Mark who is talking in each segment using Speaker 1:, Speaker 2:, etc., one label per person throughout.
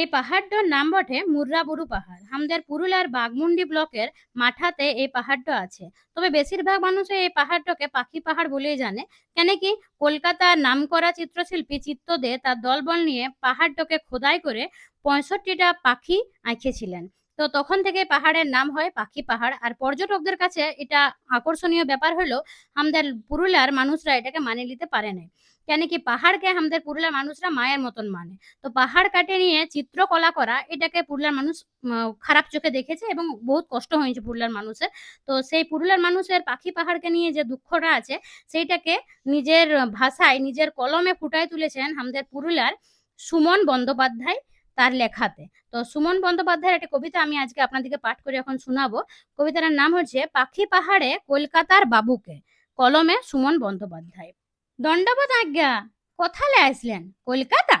Speaker 1: এই পাহাড়টার নাম বটে মুর্রাবুরু পাহাড়। আমাদের পুরুলিয়ার বাগমুন্ডি ব্লকের মাঠাতে এই পাহাড়টা আছে। তবে বেশিরভাগ মানুষ এই পাহাড়টাকে পাখি পাহাড় বলেই জানে। কেন কি কলকাতার নামকরা চিত্রশিল্পী চিত্ত দে তার দলবল নিয়ে পাহাড়টাকে খোদাই করে পঁয়ষট্টিটা পাখি আঁকিয়েছিলেন তো তখন থেকে পাহাড়ের নাম হয় পাখি পাহাড়। আর পর্যটকদের কাছে এটা আকর্ষণীয় ব্যাপার হলো আমাদের পুরুলিয়ার মানুষরা এটাকে মানে নিতে পারে না কেন কি পাহাড়কে আমাদের পুরুলিয়ার মানুষরা মায়ের মতন মানে। তো পাহাড় কাটে নিয়ে চিত্রকলা করা, এটাকে পুরুলিয়ার মানুষ খারাপ চোখে দেখেছে এবং বহুত কষ্ট হয়েছে পুরুলিয়ার মানুষের। তো সেই পুরুলিয়ার মানুষের পাখি পাহাড়কে নিয়ে যে দুঃখটা আছে, সেইটাকে নিজের ভাষায়, নিজের কলমে ফুটায় তুলেছেন আমাদের পুরুলিয়ার সুমন বন্দ্যোপাধ্যায়। তার লেখাতে। তো সুমন বন্দ্যোপাধ্যায়ের একটা কবিতা আমি আজকে আপনাদেরকে পাঠ করে এখন শোনাবো। কবিতার নাম হচ্ছে, পাখি পাহাড়ে কলকাতার বাবুকে, কলমে সুমন বন্দ্যোপাধ্যায়। দণ্ডবোধ আজ্ঞা, কোথালে আসলেন? কলকাতা?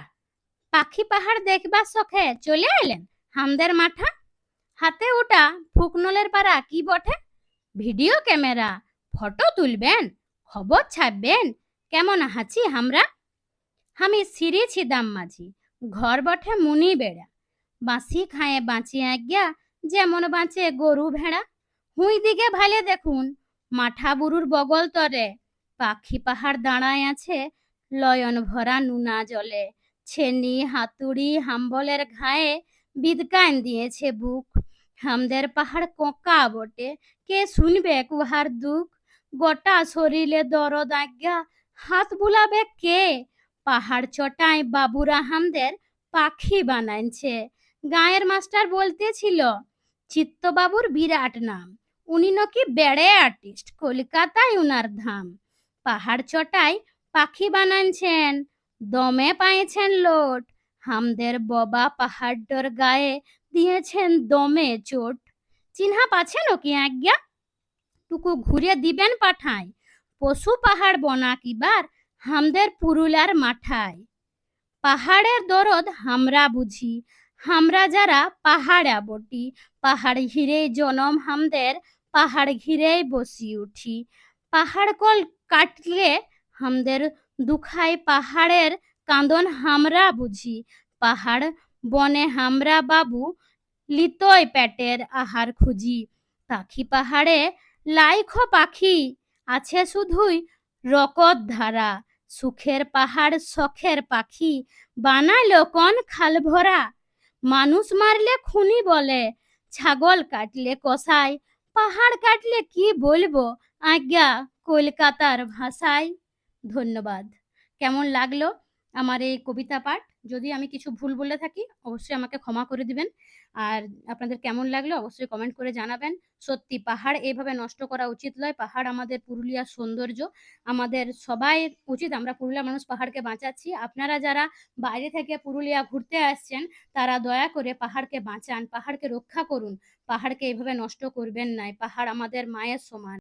Speaker 1: পাখি পাহাড় দেখবার শখে চলে এলেন? হামদের মাঠা? হাতে ওটা ফুকনলের পাড়া কি বটে? ভিডিও ক্যামেরা, ফটো তুলবেন, খবর ছাপবেন, কেমন হাঁচি আমরা? আমি সিরিছি দাম মাঝি ঘর বটে মুনি বেড়া। বাঁশি খায়ে বাঁচি আজ্ঞা, যেমন বাঁচে গরু ভেড়া। হুই দিকে ভালে দেখুন, মাঠা বুরুর বগল তরে। পাখি পাহাড় দাঁড়ায় আছে, লয়ন ভরা নুনা জলে। ছেনি, হাতুড়ি, হাম্বলের ঘায়ে বিদকান দিয়েছে বুক। হামদের পাহাড় কোকা বটে, কে শুনবে কুহার দুঃখ গোটা শরীরে দরদ আজ্ঞা, হাত বুলাবে কে? পাহাড় চটায় বাবুরা হামদের পাখি বানাইছে। গায়ের মাস্টার বলতেছিল, চিত্তবাবুর বিরাট নাম, উনি নাকি বেড়ে আর্টিস্ট, কলকাতায় উনার ধাম। পাহাড় চটায় পাখি বানাইছেন, দমে পাইছেন লোট। হামদের ববা পাহাড়ডর গায়ে দিয়েছেন দমে চোট। চিহ্না পাচ্ছেন কি আজ্ঞা? টুকু ঘুরে দিবেন পাঠায়। পশু পাহাড় বনা কিবার হামদের পুরুলার মাঠায়। পাহাড়ের দরদ হামরা বুঝি। হামরা যারা পাহাড়া বটি, পাহাড় ঘিরে জনম হামদের, পাহাড় ঘিরেই বসি উঠি। পাহাড় কল কাটলে হামদের দুখাই পাহাড়ের কাঁদন হামরা বুঝি। পাহাড় বনে হামরা বাবু লিতয় পেটের আহার খুঁজি। পাখি পাহাড়ে লাইখো পাখি, আছে শুধুই রকত ধারা। সুখের পাহাড় শখের পাখি, বানালো কন খাল ভরা। মানুষ মারলে খুনি বলে, ছাগল কাটলে কষায় পাহাড় কাটলে কি বলব আজ্ঞা কলকাতার ভাষায়। ধন্যবাদ। কেমন লাগল? আমার এই কবিতা পাঠ। যদি আমি কিছু ভুল বলে থাকি, অবশ্যই আমাকে ক্ষমা করে দিবেন। আর আপনাদের কেমন লাগল, অবশ্যই কমেন্ট করে জানাবেন। সত্যি, পাহাড় এইভাবে নষ্ট করা উচিত নয়। পাহাড় আমাদের পুরুলিয়ার সৌন্দর্য। আমাদের সবাই উচিত, আমরা পুরুলিয়া মানুষ পাহাড়কে বাঁচাচ্ছি। আপনারা যারা বাইরে থেকে পুরুলিয়া ঘুরতে আসছেন, তারা দয়া করে পাহাড়কে বাঁচান, পাহাড়কে রক্ষা করুন। পাহাড়কে এইভাবে নষ্ট করবেন না পাহাড় আমাদের মায়ের সমান।